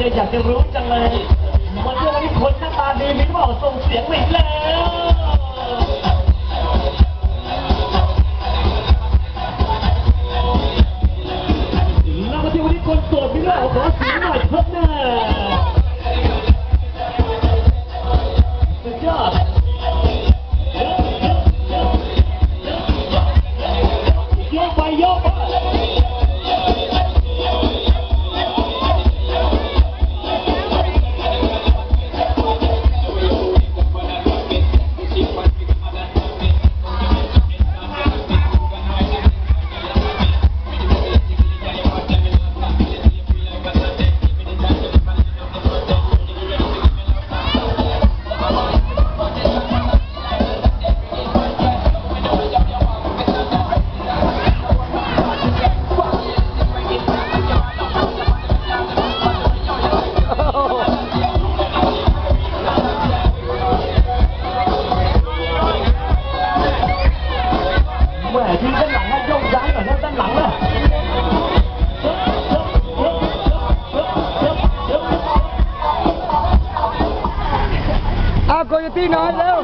จะอยากจะรู้จังเลยวันนี้วันนี้คนหน้าตาดีมีเปล่าส่งเสียงไม่แล้วแล้วมาที่วันนี้คนโสดมีด้วยขอเสียงหน่อยครับแน่สุ แหม่ทีด้านหลังนะโยกย้ายหน่อยนะด้านหลังนะ เอาโกโยตี้นอนเร็ว